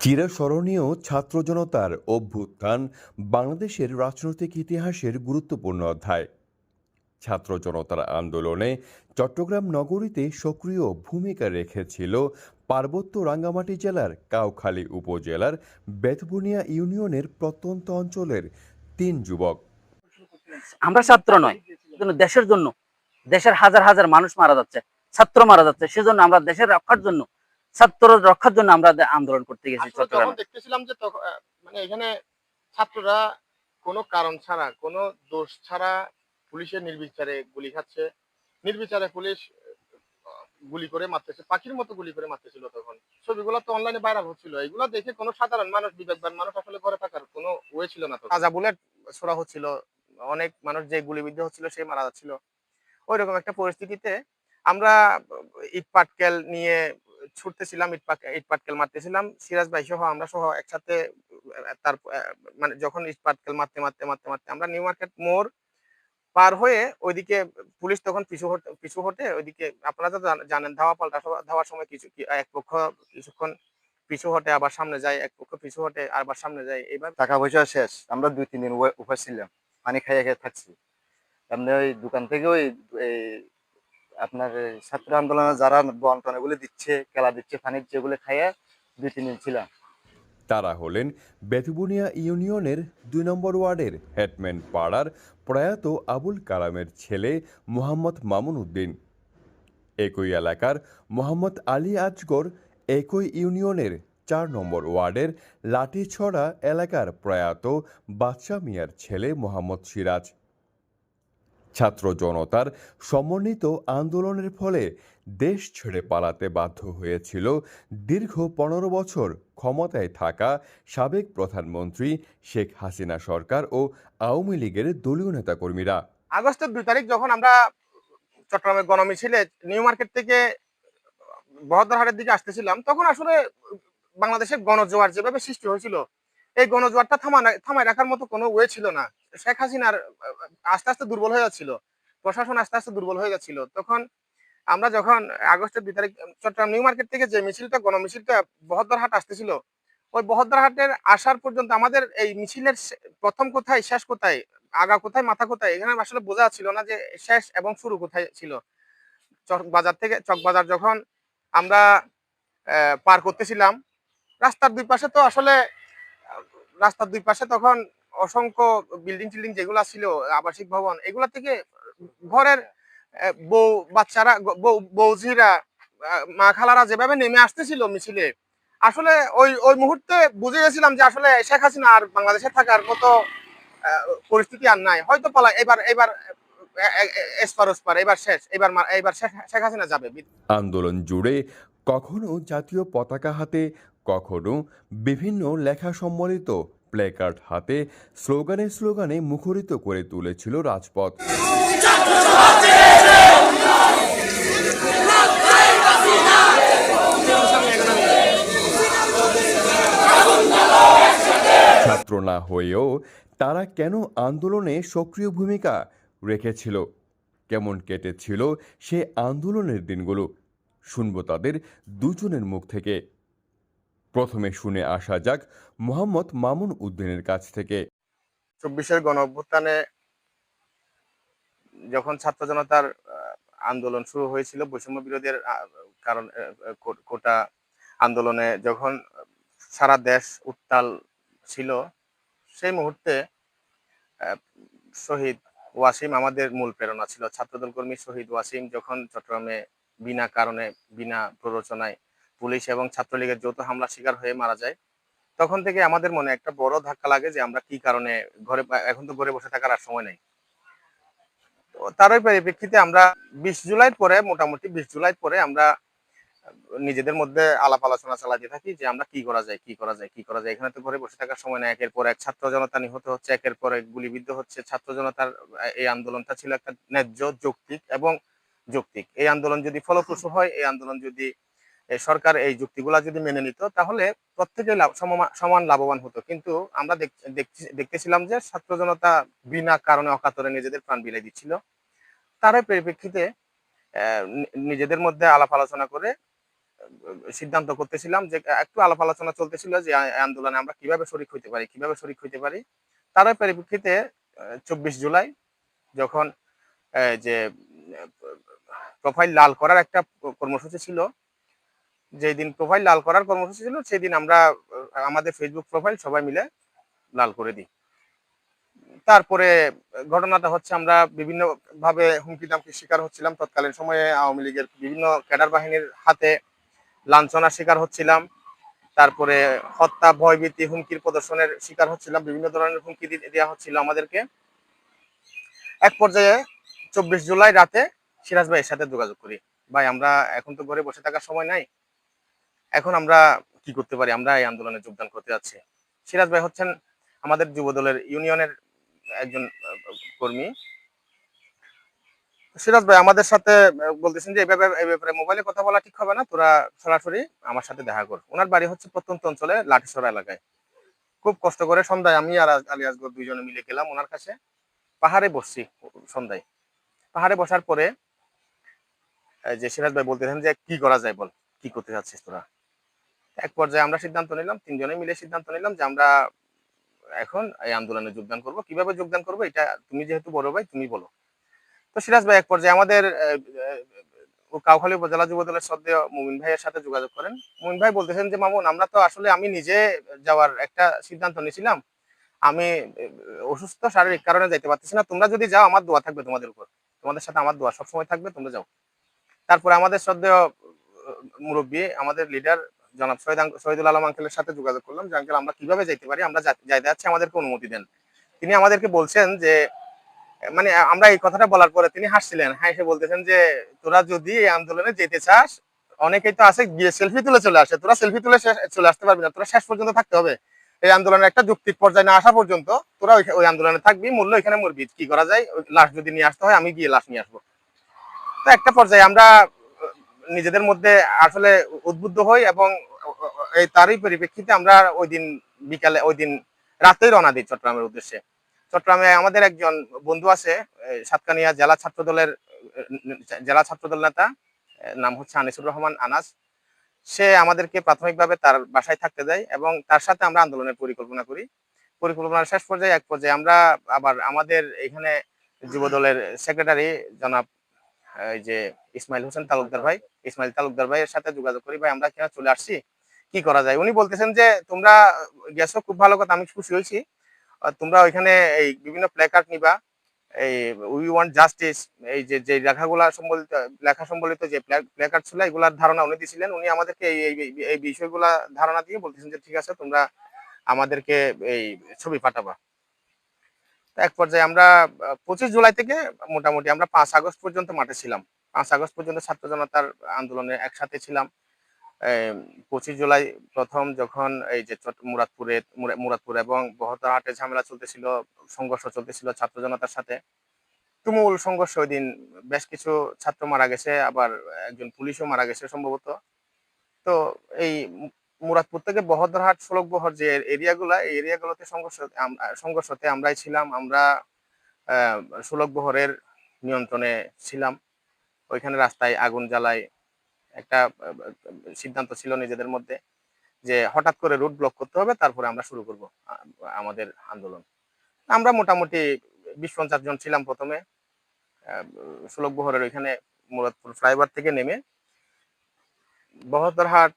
চিরস্মরণীয় ছাত্র জনতার অভ্যুত্থান বাংলাদেশের রাজনৈতিক ইতিহাসের গুরুত্বপূর্ণ অধ্যায়। ছাত্র জনতার আন্দোলনে চট্টগ্রাম নগরীতে সক্রিয় ভূমিকা রেখেছিল পার্বত্য রাঙ্গামাটি জেলার কাউখালী উপজেলার বেতবুনিয়া ইউনিয়নের প্রত্যন্ত অঞ্চলের তিন যুবক। আমরা ছাত্র নয় দেশের জন্য, দেশের হাজার হাজার মানুষ মারা যাচ্ছে, ছাত্র মারা যাচ্ছে, সেজন্য আমরা দেশের রক্ষার জন্য ছাত্র রক্ষার জন্য আমরা আন্দোলন করতে গেছি চট্টগ্রামে। দেখতেছিলাম যে মানে এখানে ছাত্ররা কোনো কারণ ছাড়া কোনো দোষ ছাড়া পুলিশের নির্বিচারে গুলি খাচ্ছে। নির্বিচারে পুলিশ গুলি করে মারতেছে পাখির মতো গুলি করে মারতেছিল তখন। ছবিগুলো তো অনলাইনে ভাইরাল হচ্ছিল। এগুলো দেখে কোনো সাধারণ মানুষ বিবেকবান মানুষ আসলে ঘরে থাকার কোনো ওয়ে ছিল না তাজা বুলেট ছোড়া হচ্ছিল অনেক মানুষ যে গুলিবিদ্ধ হচ্ছিল সে মারা যাচ্ছিল। ওই রকম একটা পরিস্থিতিতে আমরা ইট পাটকেল নিয়ে ছুটতেছিলাম, ইট পাট ইট পাটকেল মারতেছিলাম, সিরাজ ভাই সহ, আমরা সহ একসাথে তার মানে যখন ইট পাটকেল মারতে মারতে মারতে মারতে আমরা নিউ মার্কেট মোড় পার হয়ে ওইদিকে পুলিশ তখন পিছু হটে পিছু হটে, ওইদিকে আপনারা তো জানেন, ধাওয়া পাল্টা ধাওয়ার সময় কিছু এক পক্ষ কিছুক্ষণ পিছু হটে, আবার সামনে যায়, এক পক্ষ পিছু হটে, আবার সামনে যায় এবার টাকা পয়সা শেষ, আমরা দুই, তিন দিন উপাস ছিলাম, পানি খাইয়ে খেয়ে থাকছি। এমনি ওই দোকান থেকে ওই আপনার ছাত্র আন্দোলনে যারা বন্টন, এগুলো দিচ্ছে কেলা দিচ্ছে পানি এগুলো খাইয়ে দুই তিন দিন ছিলাম। তারা হলেন বেতবুনিয়া ইউনিয়নের দুই নম্বর ওয়ার্ডের হেডম্যান পাড়ার প্রয়াত আবুল কালামের ছেলে মোহাম্মদ মামুন উদ্দিন। একই এলাকার মোহাম্মদ আলী আজগর একই ইউনিয়নের চার নম্বর ওয়ার্ডের লাঠিছড়া এলাকার প্রয়াত বাদশা মিয়ার ছেলে মোহাম্মদ সিরাজ। ছাত্র জনতার সমন্বিত আন্দোলনের ফলে দেশ ছেড়ে পালাতে বাধ্য হয়েছিল দীর্ঘ পনেরো বছর ক্ষমতায় থাকা সাবেক প্রধানমন্ত্রী শেখ হাসিনা সরকার ও আওয়ামী লীগের দলীয় নেতাকর্মীরা। আগস্টের দুই তারিখ যখন আমরা চট্টগ্রামের গণমিছিলে নিউ মার্কেট থেকে বহদ্দারহাটের দিকে আসতেছিলাম, তখন আসলে বাংলাদেশের গণজোয়ার যেভাবে সৃষ্টি হয়েছিল এই গণজোয়ারটা থামা থামায় রাখার মতো কোনো ওয়ে ছিল না। শেখ হাসিনার, আস্তে আস্তে দুর্বল হয়ে যাচ্ছিল। প্রশাসন আস্তে আস্তে দুর্বল হয়ে যাচ্ছিল। তখন আমরা যখন আগস্টের দুই তারিখ চট্টগ্রাম নিউ মার্কেট থেকে যে মিছিলটা, গণমিছিলটা বহদ্দারহাট আসতেছিল, ওই বহদ্দারহাটের আসার পর্যন্ত আমাদের এই মিছিলের প্রথম কোথায়, শেষ কোথায়, আগা কোথায়, মাথা কোথায়, এখানে আসলে বোঝা ছিল না যে শেষ এবং শুরু কোথায় ছিল। চক বাজার থেকে, চক বাজার যখন আমরা পার করতেছিলাম, রাস্তার দুই পাশে তো আসলে রাস্তার দুই পাশে তখন অসংখ্য বিল্ডিং টিল্ডিং যেগুলা ছিল, আবাসিক ভবন, এগুলা থেকে ঘরের বউ, বাচ্চারা বৌঝিরা মা খালারা যেভাবে নেমে আসতেছিল মিছিলে, আসলে ওই ওই মুহূর্তে বুঝে গেছিলাম যে আসলে শেখ হাসিনা আর বাংলাদেশে থাকার মতো পরিস্থিতি আর নাই। হয়তো পালা, এবার এবার এবার শেষ, এবার এবার শেখ হাসিনা যাবে। আন্দোলন জুড়ে কখনো জাতীয় পতাকা হাতে কখনো বিভিন্ন লেখা সম্বলিত প্লেকার্ড হাতে স্লোগানে স্লোগানে মুখরিত করে তুলেছিল রাজপথ। ছাত্র না হয়েও তারা কেন আন্দোলনে সক্রিয় ভূমিকা রেখেছিল? কেমন কেটেছিল সে আন্দোলনের দিনগুলো? শুনব তাদের দুজনের মুখ থেকে। প্রথমে শুনে আসা যাক মোহাম্মদ মামুন উদ্দিনের কাছ থেকে। চব্বিশের গণ অভ্যুত্থানে যখন ছাত্র জনতার আন্দোলন শুরু হয়েছিল, বৈষম্য বিরোধীর কারণ কোটা আন্দোলনে যখন সারা দেশ উত্তাল ছিল, সেই মুহূর্তে শহীদ ওয়াসিম আমাদের মূল প্রেরণা ছিল। ছাত্রদল কর্মী শহীদ ওয়াসিম যখন চট্টগ্রামে বিনা কারণে, বিনা প্ররোচনায় পুলিশ এবং ছাত্রলীগের যৌথ হামলা শিকার হয়ে মারা যায়। তখন থেকে আমাদের মনে একটা বড় ধাক্কা লাগে যে আমরা কি কারণে ঘরে এখন তো ঘরে বসে থাকার আর সময় নেই। তো তারই পরিপ্রেক্ষিতে আমরা বিশ জুলাই পরে, মোটামুটি বিশ জুলাই পরে আমরা নিজেদের মধ্যে আলাপ আলোচনা চালাতে থাকি যে আমরা কি করা যায়, কি করা যায়, কি করা যায়। এখানে তো ঘরে বসে থাকার সময় নেই। একের পর এক ছাত্র জনতা নিহত হচ্ছে, একের পর এক গুলিবিদ্ধ হচ্ছে। ছাত্র জনতার, এই আন্দোলনটা ছিল একটা ন্যায্য যৌক্তিক এবং যৌক্তিক। এই আন্দোলন যদি ফলপ্রসূ হয়, এই আন্দোলন যদি সরকার এই যুক্তিগুলা যদি মেনে নিত, তাহলে প্রত্যেকে সমান লাভবান হতো। কিন্তু আমরা দেখতেছিলাম যে ছাত্র জনতা বিনা কারণে অকাতরে নিজেদের প্রাণ বিলাই দিচ্ছিল। তার পরিপ্রেক্ষিতে নিজেদের মধ্যে আলাপ আলোচনা করে সিদ্ধান্ত করতেছিলাম যে একটু আলাপ আলোচনা চলতেছিল যে আন্দোলনে আমরা কীভাবে শরিক হইতে পারি, কীভাবে শরিক হইতে পারি। তার পরিপ্রেক্ষিতে চব্বিশ জুলাই, যখন যে প্রোফাইল লাল করার একটা কর্মসূচি ছিল যেই দিন প্রোফাইল লাল করার কর্মসূচি ছিল সেই দিন আমরা আমাদের ফেসবুক প্রোফাইল সবাই মিলে লাল করে দিই। তারপরে ঘটনাটা হচ্ছে আমরা বিভিন্ন ভাবে হুমকি দামকির শিকার হচ্ছিলাম। তৎকালীন সময়ে আওয়ামী লীগের বিভিন্ন ক্যাডার বাহিনীর হাতে লাঞ্ছনার শিকার হচ্ছিলাম। তারপরে হত্যা, ভয়ভীতি, হুমকির প্রদর্শনের শিকার হচ্ছিলাম। বিভিন্ন ধরনের হুমকি দেওয়া হচ্ছিল আমাদেরকে। এক পর্যায়ে চব্বিশ জুলাই রাতে সিরাজ ভাইয়ের সাথে যোগাযোগ করি। ভাই, আমরা এখন তো ঘরে বসে থাকার সময় নাই। এখন আমরা কি করতে পারি? আমরা এই আন্দোলনে যোগদান করতে যাচ্ছি। সিরাজ ভাই হচ্ছেন আমাদের যুব দলের ইউনিয়নের একজন কর্মী। সিরাজ ভাই, আমাদের সাথে বলতেছেন যে এই ব্যাপারে মোবাইলে কথা বলা ঠিক হবে না, তোরা সরাসরি আমার সাথে দেখা কর। ওনার বাড়ি হচ্ছে প্রত্যন্ত অঞ্চলে লাঠিসরা এলাকায়। খুব কষ্ট করে সন্ধ্যায় আমি আর আলী আসগর দুইজনে মিলে গেলাম ওনার কাছে। পাহাড়ে বসছি সন্ধ্যায়। পাহাড়ে বসার পরে যে সিরাজ ভাই বলতেছেন যে, কি করা যায় বল? কি করতে যাচ্ছিস তোরা? এক পর্যায়ে আমরা সিদ্ধান্ত নিলাম, তিনজনে মিলে সিদ্ধান্ত নিলাম যে আমরা এখন এই আন্দোলনে যোগদান করব। কীভাবে যোগদান করব এটা তুমি যেহেতু বড় ভাই, তুমি বলো। তো সিরাজ ভাই, এক পর্যায়ে আমাদের কাউখালী উপজেলা যুব দলের মুমিন ভাইয়ের সাথে যোগাযোগ করেন। মুমিন ভাই বলতেছেন যে, মামুন, আমরা তো আসলে আমি নিজে যাওয়ার একটা সিদ্ধান্ত নিয়েছিলাম আমি অসুস্থ, শারীরিক কারণে যাইতে পারতেছি না। তোমরা যদি যাও, আমার দোয়া থাকবে তোমাদের উপর। তোমাদের সাথে আমার দোয়া সবসময় থাকবে, তোমরা যাও। তারপরে আমাদের শ্রদ্ধেয় মুরব্বী, আমাদের লিডার জনাব আঙ্ক- শহীদুল আলম আঙ্কেলের সাথে যোগাযোগ করলাম যে, আঙ্কেল, আমরা কীভাবে যাইতে পারি? আমরা যাইতে যাচ্ছি, আমাদেরকে অনুমতি দেন। তিনি আমাদেরকে বলছেন যে মানে আমরা এই কথাটা বলার পরে তিনি হাসছিলেন। হ্যাঁ এসে বলতেছেন যে, তোরা যদি এই আন্দোলনে যেতে চাস, অনেকেই তো আছে, গিয়ে সেলফি তুলে চলে আসে। তোরা সেলফি তুলে চলে আসতে পারবি না। তোরা শেষ পর্যন্ত থাকতে হবে। এই আন্দোলনের একটা যুক্তিক পর্যায়ে না আসা পর্যন্ত তোরা ওই- আন্দোলনে থাকবি, মূল্য এখানে মরবি। কি করা যায়? লাশ যদি নিয়ে আসতে হয়, আমি গিয়ে লাশ নিয়ে আসব। তো একটা পর্যায়ে আমরা নিজেদের মধ্যে আসলে উদ্বুদ্ধ হই এবং এই তারই পরিপ্রেক্ষিতে আমরা ওই দিন বিকালে, ওই দিন রাতেই রওনা দিই চট্টগ্রামের উদ্দেশ্যে। চট্টগ্রামে আমাদের একজন বন্ধু আছে সাতকানিয়া জেলা ছাত্র দলের জেলা ছাত্র দল নেতা নাম হচ্ছে আনিসুর রহমান আনাস। সে আমাদেরকে প্রাথমিকভাবে তার বাসায় থাকতে দেয় এবং তার সাথে আমরা আন্দোলনের পরিকল্পনা করি। পরিকল্পনার শেষ পর্যায়ে এক পর্যায়ে আমরা আবার আমাদের এখানে যুব দলের সেক্রেটারি জনাব যে ইসমাইল হোসেন তালুকদার ভাই, ইসমাইল তালুকদার ভাইয়ের সাথে যোগাযোগ করি, ভাই, আমরা চলে আসছি? কি করা যায়? উনি বলতেছেন যে, তোমরা গেছো, খুব ভালো কথা, আমি খুশি হয়েছি। তোমরা ওইখানে এই বিভিন্ন প্ল্যাকার্ড নিবা। এই উই ওয়ান্ট জাস্টিস এই যে লেখাগুলা সম্বলিত, লেখা সম্বলিত যে প্ল্যাকার্ড ছিল, এগুলার ধারণা উনি দিয়েছিলেন উনি আমাদেরকে এই বিষয়গুলা ধারণা দিয়ে বলতেছেন যে, ঠিক আছে, তোমরা আমাদেরকে এই ছবি পাঠাবা। এক পর্যায়ে আমরা পঁচিশ জুলাই থেকে মোটামুটি আমরা পাঁচ আগস্ট পর্যন্ত মাঠে ছিলাম। পাঁচ আগস্ট পর্যন্ত ছাত্র জনতার আন্দোলনে একসাথে ছিলাম। পঁচিশ জুলাই প্রথম যখন এই যে মুরাদপুরে মুরাদপুর এবং বহদ্দারহাটে ঝামেলা চলতেছিল, সংঘর্ষ চলতেছিল ছাত্র জনতার সাথে। তুমুল সংঘর্ষ ওই দিন, বেশ কিছু ছাত্র মারা গেছে, আবার একজন পুলিশও মারা গেছে সম্ভবত। তো এই মুরাদপুর থেকে বহদ্দারহাট সড়ক বহর যে এরিয়াগুলা এই এরিয়াগুলোতে সংঘর্ষ সংঘর্ষতে আমরাই ছিলাম। আমরা আহ, সড়ক বহরের নিয়ন্ত্রণে ছিলাম। ওইখানে রাস্তায় আগুন জ্বালায়। একটা সিদ্ধান্ত ছিল নিজেদের মধ্যে যে হঠাৎ করে রুট ব্লক করতে হবে তারপরে আমরা শুরু করব আমাদের আন্দোলন। আমরা মোটামুটি বিশ পঞ্চাশ জন ছিলাম প্রথমে। সুলভ বহরের ওইখানে মুরাদপুর ফ্লাইওভার থেকে নেমে বহদ্দারহাট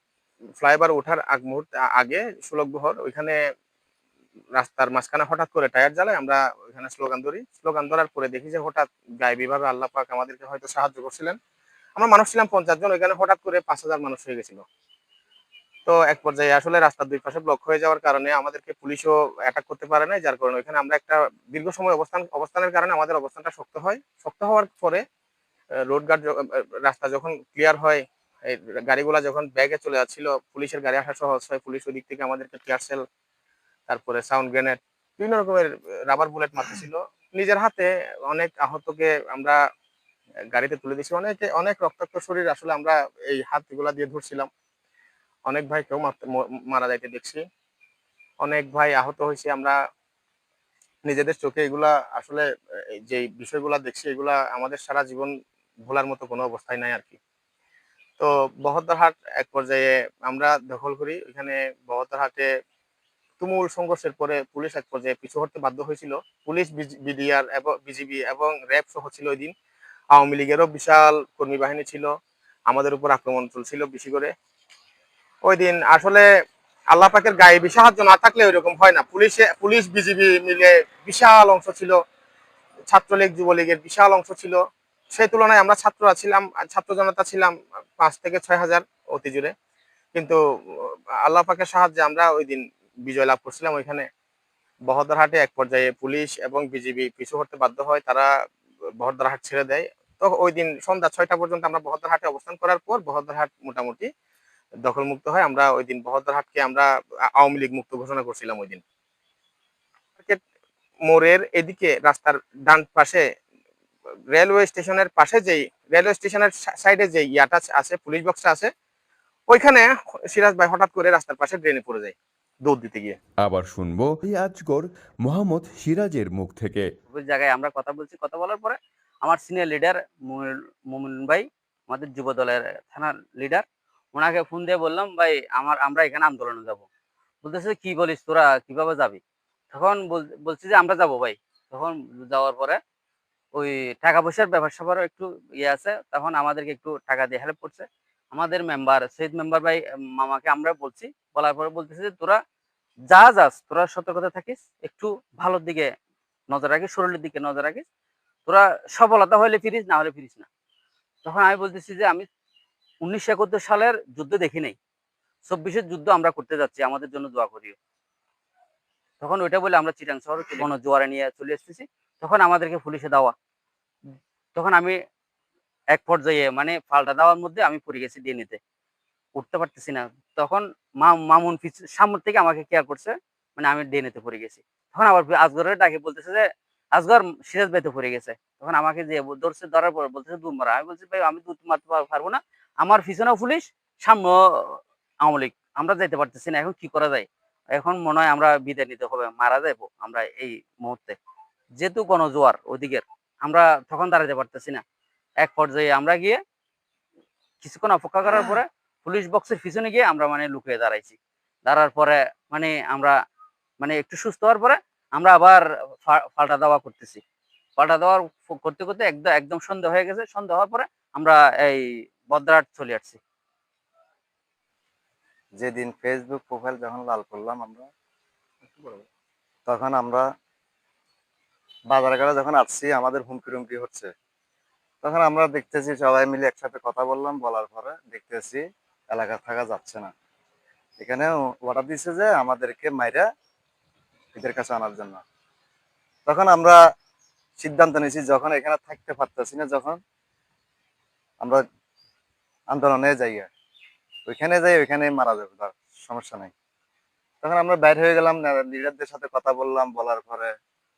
ফ্লাইওভার ওঠার আগ মুহূর্তে, আগে সুলভ বহর ওইখানে রাস্তার মাঝখানে হঠাৎ করে টায়ার জ্বালায় আমরা ওইখানে স্লোগান ধরি। স্লোগান ধরার পরে দেখি যে হঠাৎ গায়ে ভাবে আল্লাহ পাক আমাদেরকে হয়তো সাহায্য করছিলেন। আমরা মানুষ ছিলাম পঞ্চাশ জন, ওইখানে হঠাৎ করে পাঁচ হাজার মানুষ হয়ে গেছিল। তো এক পর্যায়ে আসলে রাস্তার দুই পাশে ব্লক হয়ে যাওয়ার কারণে আমাদেরকে পুলিশও অ্যাটাক করতে পারে না যার কারণে ওইখানে আমরা একটা দীর্ঘ সময় অবস্থান, অবস্থানের কারণে আমাদের অবস্থানটা শক্ত হয়। শক্ত হওয়ার পরে রোড গার্ড রাস্তা যখন ক্লিয়ার হয় এই গাড়িগুলা যখন ব্যাগে চলে যাচ্ছিল, পুলিশের গাড়ি আসা সহজ হয় পুলিশ ওই দিক থেকে আমাদেরকে টিয়ার সেল তারপরে সাউন্ড গ্রেনেড বিভিন্ন রকমের রাবার বুলেট মারতেছিল। নিজের হাতে অনেক আহতকে আমরা গাড়িতে তুলে দিয়েছি। অনেকে, অনেক রক্তাক্ত শরীর আসলে আমরা এই হাতগুলা দিয়ে ধরছিলাম। অনেক ভাই কেউ মারতে- মারা যাইতে দেখছি। অনেক ভাই আহত হয়েছে আমরা। নিজেদের চোখে এগুলা আসলে যে বিষয়গুলা দেখছি, এগুলা আমাদের সারা জীবন ভোলার মতো কোনো অবস্থায় নাই আর কি। তো বহদ্দারহাট এক পর্যায়ে আমরা দখল করি। ওইখানে বহদ্দারহাটে তুমুল সংঘর্ষের পরে পুলিশ এক পর্যায়ে পিছু হটতে বাধ্য হয়েছিল। পুলিশ বিডিআর এবং, বিজিবি এবং র্যাব সহ ছিল ওই দিন। আওয়ামী লীগেরও বিশাল কর্মী বাহিনী ছিল। আমাদের উপর আক্রমণ চলছিল বেশি করে। ওই দিন আসলে আল্লাহ পাকের গায়ে সাহায্য না থাকলে ওইরকম হয় না। পুলিশে, পুলিশ, বিজিবি মিলে বিশাল অংশ ছিল। ছাত্রলীগ, যুবলীগের বিশাল অংশ ছিল। সেই তুলনায় আমরা ছাত্ররা ছিলাম, ছাত্র জনতা ছিলাম পাঁচ থেকে ছয় হাজার অতি জুড়ে কিন্তু, আল্লাহ পাকের সাহায্যে আমরা ওই দিন বিজয় লাভ করছিলাম ওইখানে। বহদ্দারহাটে এক পর্যায়ে পুলিশ এবং বিজিবি পিছু হতে বাধ্য হয়, তারা বহদ্দারহাট ছেড়ে দেয়। তো ওই দিন সন্ধ্যা ছয়টা পর্যন্ত আমরা বহদ্দারহাটে অবস্থান করার পর বহদ্দারহাট মোটামুটি দখলমুক্ত হয়। আমরা ওই দিন বহদ্দারহাটকে আমরা আওয়ামী লীগ মুক্ত ঘোষণা করছিলাম ওই দিন। মোড়ের এদিকে রাস্তার ডান পাশে রেলওয়ে স্টেশনের পাশে যেই রেলওয়ে স্টেশনের সাইডে যে ইয়াটা আছে পুলিশ বক্সটা আছে ওইখানে সিরাজ ভাই হঠাৎ করে রাস্তার পাশে ড্রেনে পড়ে যায় দৌড় দিতে গিয়ে। আবার শুনব আজগর মোহাম্মদ সিরাজের মুখ থেকে। ওই জায়গায় আমরা কথা বলছি কথা বলার পরে আমার সিনিয়র লিডার মোমিন ভাই আমাদের যুব দলের থানার লিডার ওনাকে ফোন দিয়ে বললাম ভাই আমার আমরা এখানে আন্দোলনে যাব। বলতেছে কি বলিস তোরা কীভাবে যাবি? তখন বল- বলছি যে আমরা যাব ভাই। তখন যাওয়ার পরে ওই টাকা পয়সার ব্যাপার স্যাপারও একটু ইয়ে আছে। তখন আমাদেরকে একটু টাকা দিয়ে হেল্প করছে। আমাদের মেম্বার শহীদ মেম্বার ভাই মামাকে আমরা বলছি। বলার পরে বলতেছে যে, তোরা যা যাস, তোরা সতর্কতা থাকিস, একটু ভালোর দিকে নজর রাখিস, শরীরের দিকে নজর রাখিস। তোরা সফলতা হলে ফিরিস, না হলে ফিরিস না। তখন আমি বলতেছি যে, আমি উনিশশো একাত্তর সালের যুদ্ধ দেখি নাই। চব্বিশের যুদ্ধ আমরা করতে যাচ্ছি, আমাদের জন্য দোয়া করিও। তখন ওইটা বলে আমরা চিটাং শহর কোনো জোয়ারে নিয়ে চলে এসেছি। তখন আমাদেরকে পুলিশে দেওয়া। তখন আমি এক পর্যায়ে মানে পাল্টা দেওয়ার মধ্যে আমি পড়ে গেছি ডিএনএতে উঠতে পারতেছি না। তখন মামুন সামনে থেকে আমাকে কেয়ার করছে মানে আমি ডিএনএতে পড়ে গেছি। তখন আবার আজগরের ডাকে বলতেছে যে, আজগর সিরাজ ভাই তো পড়ে গেছে। তখন আমাকে যে ধরছে, ধরার পর বলতেছে, দুধ মারা। আমি বলছি, ভাই, আমি দুধ মারতে পারব না। আমার পিছনেও পুলিশ সামনে আওয়ামী আমরা যাইতে পারতেছি না। এখন কি করা যায়? এখন মনে হয় আমরা বিদায় নিতে হবে। মারা যাব আমরা এই মুহূর্তে। যেহেতু গণজোয়ার ওদিকের, আমরা তখন দাঁড়াতে পারতেছি না। এক পর্যায়ে আমরা গিয়ে কিছুক্ষণ অপেক্ষা করার পরে পুলিশ বক্সের পিছনে গিয়ে আমরা মানে লুকিয়ে দাঁড়াইছি। দাঁড়ার পরে মানে আমরা মানে একটু সুস্থ হওয়ার পরে আমরা আবার পাল্টা দেওয়া করতেছি। পাল্টা দেওয়ার করতে করতে একদম একদম সন্ধ্যা হয়ে গেছে। সন্ধ্যা হওয়ার পরে আমরা এই বদ্রাট চলে আসছি। যেদিন ফেসবুক প্রোফাইল যখন লাল করলাম আমরা, তখন আমরা বাজার ঘাটে যখন আসছি, আমাদের হুমকি টুমকি হচ্ছে, তখন আমরা দেখতেছি সবাই মিলে একসাথে কথা বললাম, বলার পরে দেখতেছি এলাকা থাকা যাচ্ছে না। এখানে অর্ডার দিছে যে আমাদেরকে মাইরা এদের কাছে আনার জন্য। তখন আমরা সিদ্ধান্ত নিয়েছি, যখন এখানে থাকতে পারতেছি না, যখন আমরা আন্দোলনে যাই ওইখানে যাই ওইখানে মারা যাবে, তার সমস্যা নাই। তখন আমরা বাইরে হয়ে গেলাম লিডারদের সাথে কথা বললাম, বলার পরে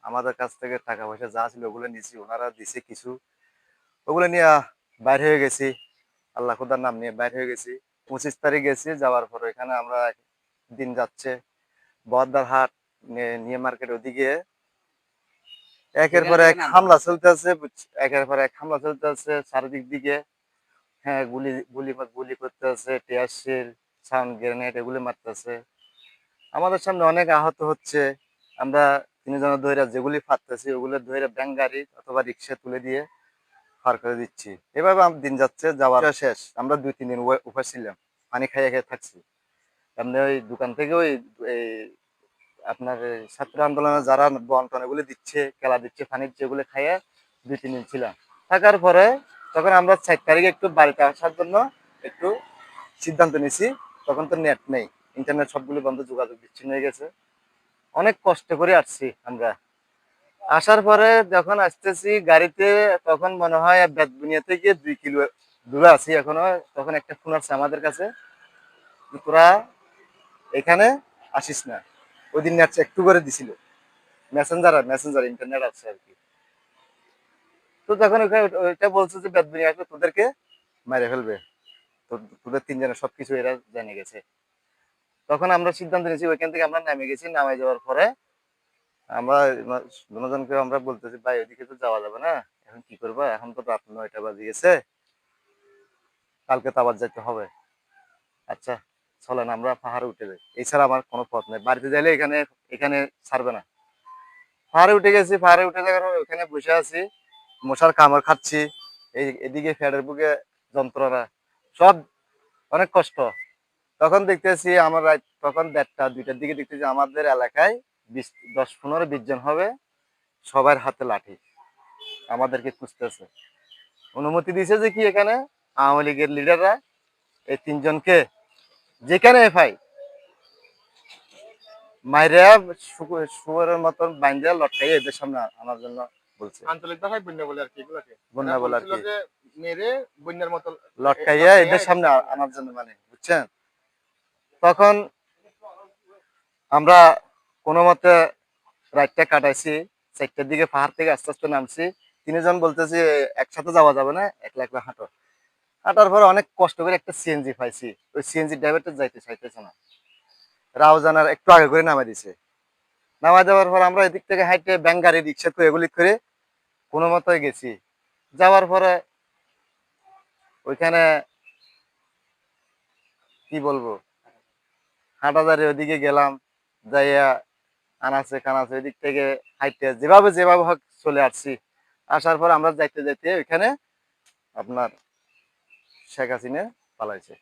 আমাদের কাছ থেকে টাকা পয়সা যা ছিল ওগুলো নিয়েছি ওনারা দিছে কিছু। ওগুলো নিয়ে বাইরে হয়ে গেছি। আল্লাহ খুদার নাম নিয়ে বাইরে হয়ে গেছি। পঁচিশ তারিখ গেছি যাওয়ার পরে এখানে আমরা দিন যাচ্ছে বহদ্দার হাট নিয়ে- মার্কেট ওদিকে। একের পর এক হামলা চলতেছে একের পর এক হামলা চলতেছে চারিদিক দিকে। হ্যাঁ গুলি গুলি গুলি করতেছে টিয়ারশিল সাউন্ড গ্রেনেড এগুলি মারতেছে। আমাদের সামনে অনেক আহত হচ্ছে। আমরা তিনজন ধরে যেগুলি ফাটতেছি, ওগুলো ধরে ব্যাংক গাড়ি অথবা রিক্সা তুলে দিয়ে পার করে দিচ্ছি। এভাবে আমার দিন যাচ্ছে, যাওয়ার শেষ। আমরা দুই, তিন দিন উপায়- ছিলাম। পানি খাইয়ে খেয়ে থাকছি। এমনি ওই দোকান থেকে ওই আপনার ছাত্র আন্দোলনে যারা বন্টন এগুলি দিচ্ছে, কেলা দিচ্ছে পানি দিচ্ছে এগুলো খাইয়ে দুই, তিন দিন ছিলাম। থাকার পরে তখন আমরা চার তারিখে একটু বাড়িতে আসার জন্য একটু সিদ্ধান্ত নিছি। তখন তো নেট নেই। ইন্টারনেট সবগুলো বন্ধ, যোগাযোগ বিচ্ছিন্ন হয়ে গেছে। অনেক কষ্ট করে আসছি আমরা। আসার পরে যখন আসতেছি গাড়িতে, তখন মনে হয় বেদবুনিয়া থেকে দুই কিলো দূরে আছি এখনও। তখন একটা ফোন আসছে আমাদের কাছে। তোরা এখানে আসিস না। ওই দিন নেট একটু করে দিছিল। মেসেঞ্জার আর মেসেঞ্জার ইন্টারনেট আছে আর কি। তো যখন ওইটা বলছে যে বেদবুনিয়া আসবে, তোদেরকে মেরে ফেলবে। তোদের তিনজনের সবকিছু এরা জেনে গেছে। তখন আমরা সিদ্ধান্ত নিয়েছি, ওইখান থেকে আমরা নেমে গেছি। নামে যাওয়ার পরে আমরা দুজনকে আমরা বলতেছি, ভাই, ওইদিকে তো যাওয়া যাবে না। এখন কি করবা? এখন তো রাত নয়টা বাজে গেছে। কালকে তো আবার যেতে হবে। আচ্ছা চলেন আমরা পাহাড়ে উঠে যাই। এছাড়া আমার কোনো পথ নেই। বাড়িতে যাইলে এখানে এখানে ছাড়বে না। পাহাড়ে উঠে গেছি, পাহাড়ে উঠে যাওয়ার ওখানে বসে আছি। মশার কামড় খাচ্ছি। এই, এদিকে ফ্যাডের বুকে যন্ত্রণা। সব অনেক কষ্ট। তখন দেখতেছি আমার রাত তখন দেড়টা দুইটার দিকে দেখতেছি আমাদের এলাকায় বিশ দশ পনেরো বিশ জন হবে সবার হাতে লাঠি। আমাদেরকে খুঁজতেছে। অনুমতি দিয়েছে যে কি এখানে? আওয়ামী লীগের লিডাররা এই তিনজনকে যেখানে এফআই মাইরা শুয়ারের মতন বাইন্দা লটকাই এদের সামনে আনার জন্য বলছে। আঞ্চলিক ভাষায় বন্যা বলে আর কি এগুলোকে। বন্যা বলে আর কি। মেরে বন্যার মতো লটকাইয়া এদের সামনে আনার জন্য মানে বুঝছেন? তখন আমরা কোনো মতে রাতটা কাটাইছি চারটার দিকে পাহাড় থেকে আস্তে আস্তে নামছি। তিনজন বলতেছি, একসাথে যাওয়া যাবে না, একলা একলা হাঁটো। হাঁটার পরে অনেক কষ্ট করে একটা সিএনজি পাইছি। ওই সিএনজি ড্রাইভারটা যাইতে চাইতেছে না। রাউজানার একটু আগে করে নামাই দিছে। নামাই দেওয়ার পর আমরা এদিক থেকে হাইটে ব্যাঙ্ক গাড়ি, রিক্সা করে এগুলি করে কোনো মতো গেছি। যাওয়ার পরে ওইখানে কি বলব? হাটাদারি ওদিকে গেলাম, যাইয়া আনাচে কানাচে ওইদিক থেকে হাইটে যেভাবে যেভাবে হোক চলে আসছি। আসার পর আমরা যাইতে যাইতে ওইখানে আপনার শেখ হাসিনা পালাইছে।